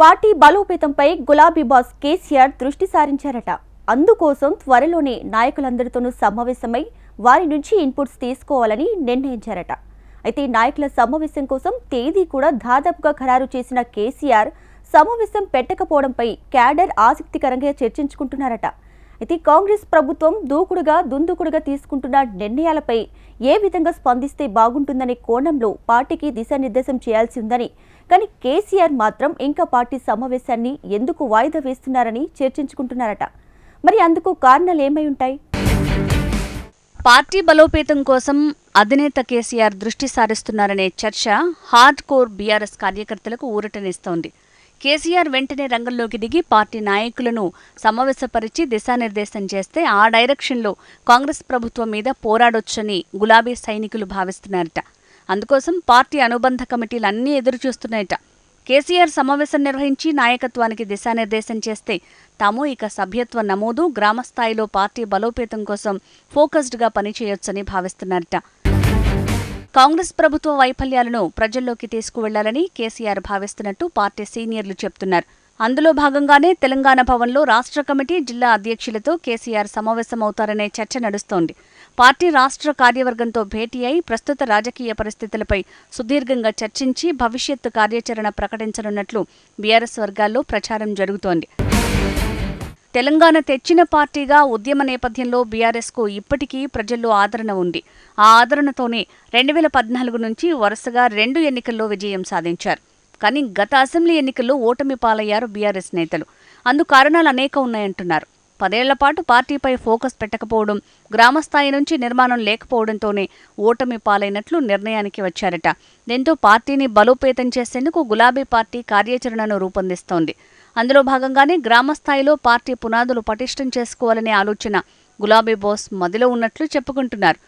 Party బలోపేతంపై గులాబీ boss KCR దృష్టి సారించారట. అందుకోసం త్వరలోనే నాయకులందరితోనూ సమావేశమై వారి నుంచి ఇన్పుట్స్ తీసుకోవాలని నిర్ణయించారట. అయితే నాయకుల సమావేశం కోసం తేదీ కూడా దాదాపుగా ఖరారు చేసిన కేసీఆర్ సమావేశం పెట్టకపోవడంపై క్యాడర్ ఆసక్తికరంగా చర్చించుకుంటున్నారట. ఇది కాంగ్రెస్ ప్రభుత్వం దూకుడుగా దుందుకుడుగా తీసుకుంటున్న నిర్ణయాలపై ఏ విధంగా స్పందిస్తే బాగుంటుందనే కోణంలో పార్టీకి దిశానిర్దేశం చేయాల్సి ఉందని. కానీ కేసీఆర్ మాత్రం ఇంకా పార్టీ సమావేశాన్ని ఎందుకు వాయిదా వేస్తున్నారని చర్చించుకుంటున్నారట. మరి అందుకు కారణాలు ఏమై ఉంటాయి? పార్టీ బలోపేతం కోసం అధినేత కేసీఆర్ దృష్టి సారిస్తున్నారనే చర్చ హార్డ్ కోర్ బీఆర్ఎస్ కార్యకర్తలకు ఊరటనిస్తోంది. కేసీఆర్ వెంటనే రంగంలోకి దిగి పార్టీ నాయకులను సమావేశపరిచి దిశానిర్దేశం చేస్తే ఆ డైరెక్షన్లో కాంగ్రెస్ ప్రభుత్వం మీద పోరాడొచ్చని గులాబీ సైనికులు భావిస్తున్నారట. అందుకోసం పార్టీ అనుబంధ కమిటీలు అన్నీ ఎదురుచూస్తున్నాయట. కేసీఆర్ సమావేశం నిర్వహించి నాయకత్వానికి దిశానిర్దేశం చేస్తే తాము ఇక సభ్యత్వ నమోదు గ్రామస్థాయిలో పార్టీ బలోపేతం కోసం ఫోకస్డ్గా పనిచేయొచ్చని భావిస్తున్నారట. కాంగ్రెస్ ప్రభుత్వ వైఫల్యాలను ప్రజల్లోకి తీసుకువెళ్ళాలని కేసీఆర్ భావిస్తున్నట్టు పార్టీ సీనియర్లు చెబుతున్నారు అందులో భాగంగానే తెలంగాణ భవన్లో రాష్ట్ర కమిటీ జిల్లా అధ్యక్షులతో కేసీఆర్ సమావేశమవుతారనే చర్చ నడుస్తోంది. పార్టీ రాష్ట్ర కార్యవర్గంతో భేటీ అయి ప్రస్తుత రాజకీయ పరిస్థితులపై సుదీర్ఘంగా చర్చించి భవిష్యత్తు కార్యాచరణ ప్రకటించనున్నట్లు బీఆర్ఎస్ వర్గాల్లో ప్రచారం జరుగుతోంది. తెలంగాణ తెచ్చిన పార్టీగా ఉద్యమ నేపథ్యంలో బీఆర్ఎస్కు ఇప్పటికీ ప్రజల్లో ఆదరణ ఉంది. ఆ ఆదరణతోనే రెండు వేల పద్నాలుగు నుంచి వరుసగా రెండు ఎన్నికల్లో విజయం సాధించారు. కానీ గత అసెంబ్లీ ఎన్నికల్లో ఓటమి పాలయ్యారు బీఆర్ఎస్ నేతలు. అందు కారణాలు అనేక ఉన్నాయంటున్నారు. పదేళ్ళ పాటు పార్టీపై ఫోకస్ పెట్టకపోవడం గ్రామస్థాయి నుంచి నిర్మాణం లేకపోవడంతోనే ఓటమి పాలైనట్లు నిర్ణయానికి వచ్చారట. దీంతో పార్టీని బలోపేతం చేసేందుకు గులాబీ పార్టీ కార్యాచరణను రూపొందిస్తోంది. అందులో భాగంగానే గ్రామస్థాయిలో పార్టీ పునాదులు పటిష్టం చేసుకోవాలనే ఆలోచన గులాబీ బోస్ మదిలో ఉన్నట్లు చెప్పుకుంటున్నారు.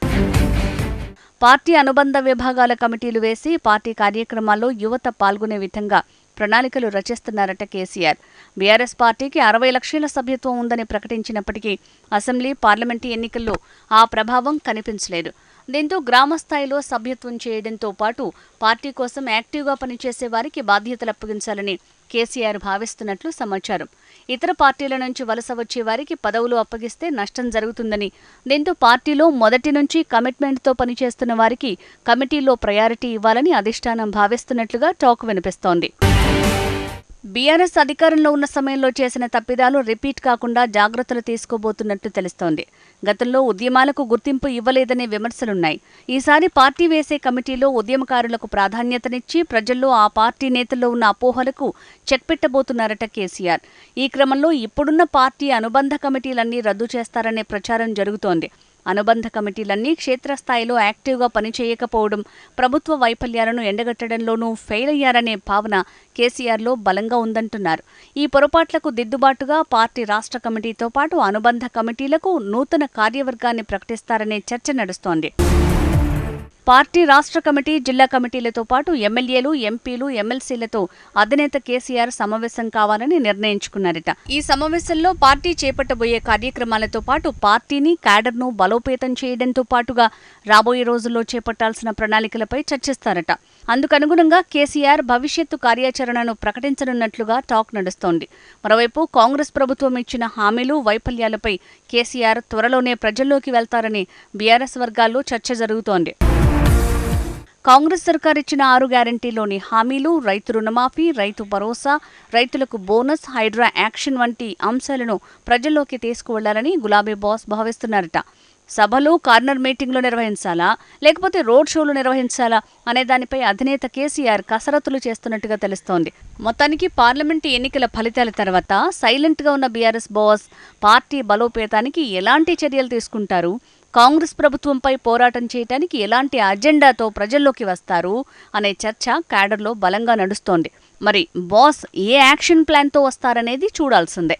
పార్టీ అనుబంధ విభాగాల కమిటీలు వేసి పార్టీ కార్యక్రమాల్లో యువత పాల్గొనే విధంగా ప్రణాళికలు రచిస్తున్నారట కేసీఆర్. బీఆర్ఎస్ పార్టీకి అరవై లక్షల సభ్యత్వం ఉందని ప్రకటించినప్పటికీ అసెంబ్లీ పార్లమెంటు ఎన్నికల్లో ఆ ప్రభావం కనిపించలేదు. దీంతో గ్రామస్థాయిలో సభ్యత్వం చేయడంతో పాటు పార్టీ కోసం యాక్టివ్గా పనిచేసే వారికి బాధ్యతలు అప్పగించాలని కేసీఆర్ భావిస్తున్నట్లు సమాచారం. ఇతర పార్టీల నుంచి వలస వచ్చే వారికి పదవులు అప్పగిస్తే నష్టం జరుగుతుందని దీంతో పార్టీలో మొదటి నుంచి కమిట్మెంట్తో పనిచేస్తున్న వారికి కమిటీలో ప్రయారిటీ ఇవ్వాలని అధిష్టానం భావిస్తున్నట్లుగా టాక్ వినిపిస్తోంది. బీఆర్ఎస్ అధికారంలో ఉన్న సమయంలో చేసిన తప్పిదాలు రిపీట్ కాకుండా జాగ్రత్తలు తీసుకోబోతున్నట్టు తెలుస్తోంది. గతంలో ఉద్యమాలకు గుర్తింపు ఇవ్వలేదనే విమర్శలున్నాయి. ఈసారి పార్టీ వేసే కమిటీలో ఉద్యమకారులకు ప్రాధాన్యతనిచ్చి ప్రజల్లో ఆ పార్టీ నేతల్లో ఉన్న అపోహలకు చెక్ పెట్టబోతున్నారట కేసీఆర్. ఈ క్రమంలో ఇప్పుడున్న పార్టీ అనుబంధ కమిటీలన్నీ రద్దు చేస్తారనే ప్రచారం జరుగుతోంది. అనుబంధ కమిటీలన్నీ క్షేత్రస్థాయిలో యాక్టివ్గా పనిచేయకపోవడం ప్రభుత్వ వైఫల్యాలను ఎండగట్టడంలోనూ ఫెయిల్ అయ్యారనే భావన కేసీఆర్లో బలంగా ఉందంటున్నారు. ఈ పొరపాట్లకు దిద్దుబాటుగా పార్టీ రాష్ట్ర కమిటీతో పాటు అనుబంధ కమిటీలకు నూతన కార్యవర్గాన్ని ప్రకటిస్తారనే చర్చ నడుస్తోంది. పార్టీ రాష్ట్ర కమిటీ జిల్లా కమిటీలతో పాటు ఎమ్మెల్యేలు ఎంపీలు ఎమ్మెల్సీలతో అధినేత కేసీఆర్ సమావేశం కావాలని నిర్ణయించుకున్నారట. ఈ సమావేశంలో పార్టీ చేపట్టబోయే కార్యక్రమాలతో పాటు పార్టీని క్యాడర్ను బలోపేతం చేయడంతో పాటుగా రాబోయే రోజుల్లో చేపట్టాల్సిన ప్రణాళికలపై చర్చిస్తారట. అందుకనుగుణంగా కేసీఆర్ భవిష్యత్తు కార్యాచరణను ప్రకటించనున్నట్లుగా టాక్ నడుస్తోంది. మరోవైపు కాంగ్రెస్ ప్రభుత్వం ఇచ్చిన హామీలు వైఫల్యాలపై కేసీఆర్ త్వరలోనే ప్రజల్లోకి వెళ్తారని బీఆర్ఎస్ వర్గాల్లో చర్చ జరుగుతోంది. కాంగ్రెస్ సర్కార్ ఇచ్చిన ఆరు గ్యారంటీలోని హామీలు రైతు రుణమాఫీ రైతు భరోసా రైతులకు బోనస్ హైడ్రా యాక్షన్ వంటి అంశాలను ప్రజల్లోకి తీసుకువెళ్ళాలని గులాబీ బాస్ భావిస్తున్నారట. సభలు కార్నర్ మీటింగ్లు నిర్వహించాలా? లేకపోతే రోడ్ షోలు నిర్వహించాలా? అనే దానిపై అధినేత కేసీఆర్ కసరత్తులు చేస్తున్నట్టుగా తెలుస్తోంది. మొత్తానికి పార్లమెంటు ఎన్నికల ఫలితాల తర్వాత సైలెంట్గా ఉన్న బీఆర్ఎస్ బాస్ పార్టీ బలోపేతానికి ఎలాంటి చర్యలు తీసుకుంటారు? కాంగ్రెస్ ప్రభుత్వంపై పోరాటం చేయడానికి ఎలాంటి అజెండాతో ప్రజల్లోకి వస్తారు అనే చర్చ క్యాడర్లో బలంగా నడుస్తోంది. మరి బాస్ ఏ యాక్షన్ ప్లాన్తో వస్తారనేది చూడాల్సిందే.